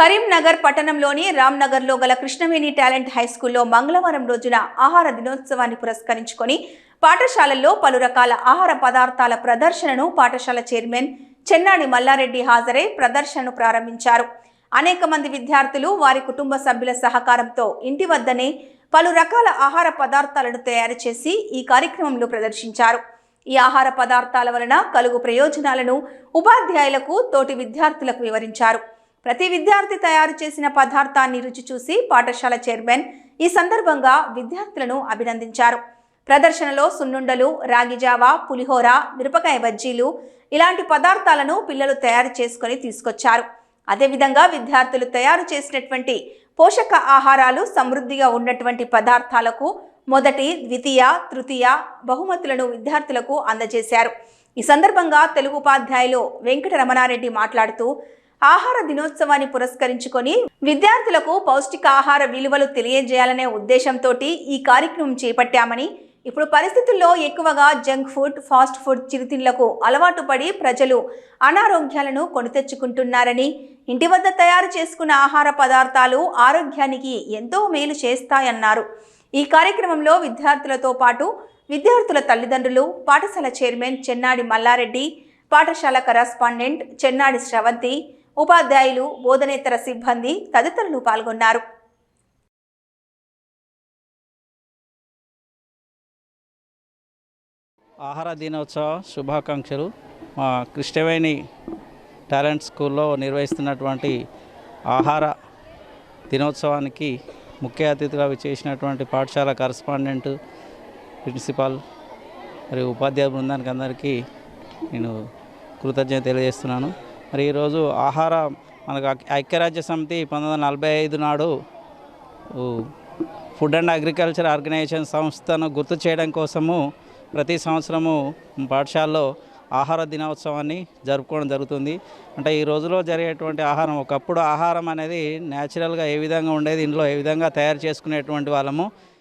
కరీంనగర్ పట్టణంలోని రామ్నగర్లో గల Krishnaveni talent high స్కూల్లో మంగళవారం రోజున ఆహార దినోత్సవాన్ని పురస్కరించుకొని పాఠశాలల్లో పలు రకాల ఆహార పదార్థాల ప్రదర్శనను పాఠశాల చైర్మన్ చెన్నాడి మల్లారెడ్డి హాజరై ప్రదర్శనను ప్రారంభించారు. అనేక మంది విద్యార్థులు వారి కుటుంబ సభ్యుల సహకారంతో ఇంటి వద్దనే పలు రకాల ఆహార పదార్థాలను తయారు చేసి ఈ కార్యక్రమంలో ప్రదర్శించారు. ఈ ఆహార పదార్థాల వలన కలుగు ప్రయోజనాలను ఉపాధ్యాయులకు తోటి విద్యార్థులకు వివరించారు. ప్రతి విద్యార్థి తయారు చేసిన పదార్థాన్ని రుచి చూసి పాఠశాల చైర్మన్ ఈ సందర్భంగా విద్యార్థులను అభినందించారు. ప్రదర్శనలో సున్నుండలు రాగిజావా పులిహోర మిరపకాయ బజ్జీలు ఇలాంటి పదార్థాలను పిల్లలు తయారు చేసుకొని తీసుకొచ్చారు. అదేవిధంగా విద్యార్థులు తయారు చేసినటువంటి పోషక ఆహారాలు సమృద్ధిగా ఉన్నటువంటి పదార్థాలకు మొదటి ద్వితీయ తృతీయ బహుమతులను విద్యార్థులకు అందజేశారు. ఈ సందర్భంగా తెలుగు ఉపాధ్యాయులు వెంకట రమణారెడ్డి మాట్లాడుతూ ఆహార దినోత్సవాన్ని పురస్కరించుకొని విద్యార్థులకు పౌష్టికాహార విలువలు తెలియజేయాలనే ఉద్దేశంతో ఈ కార్యక్రమం చేపట్టామని ఇప్పుడు పరిస్థితుల్లో ఎక్కువగా జంక్ ఫుడ్ ఫాస్ట్ ఫుడ్ చిరుతిళ్ళకు అలవాటు పడి ప్రజలు అనారోగ్యాలను కొని తెచ్చుకుంటున్నారని ఇంటి వద్ద తయారు చేసుకున్న ఆహార పదార్థాలు ఆరోగ్యానికి ఎంతో మేలు చేస్తాయన్నారు. ఈ కార్యక్రమంలో విద్యార్థులతో పాటు విద్యార్థుల తల్లిదండ్రులు పాఠశాల చైర్మన్ చెన్నాడి మల్లారెడ్డి పాఠశాల కరస్పాండెంట్ చెన్నాడి శ్రవంతి ఉపాధ్యాయులు బోధనేతర సిబ్బంది తదితరులు పాల్గొన్నారు. ఆహార దినోత్సవ శుభాకాంక్షలు. మా కృష్ణవేణి టాలెంట్ స్కూల్లో నిర్వహిస్తున్నటువంటి ఆహార దినోత్సవానికి ముఖ్య అతిథిగా చేసినటువంటి పాఠశాల కరస్పాండెంట్ ప్రిన్సిపాల్ మరియు ఉపాధ్యాయ బృందానికి అందరికీ నేను కృతజ్ఞత తెలియజేస్తున్నాను. మరి ఈరోజు ఆహార మనకు ఐక్యరాజ్య సమితి పంతొమ్మిది వందల నలభై ఐదు నాడు ఫుడ్ అండ్ అగ్రికల్చర్ ఆర్గనైజేషన్ సంస్థను గుర్తు చేయడం కోసము ప్రతి సంవత్సరము పాఠశాలలో ఆహార దినోత్సవాన్ని జరుపుకోవడం జరుగుతుంది. అంటే ఈ రోజులో జరిగేటువంటి ఆహారం ఒకప్పుడు ఆహారం అనేది న్యాచురల్గా ఏ విధంగా ఉండేది ఇంట్లో ఏ విధంగా తయారు చేసుకునేటువంటి వాళ్ళము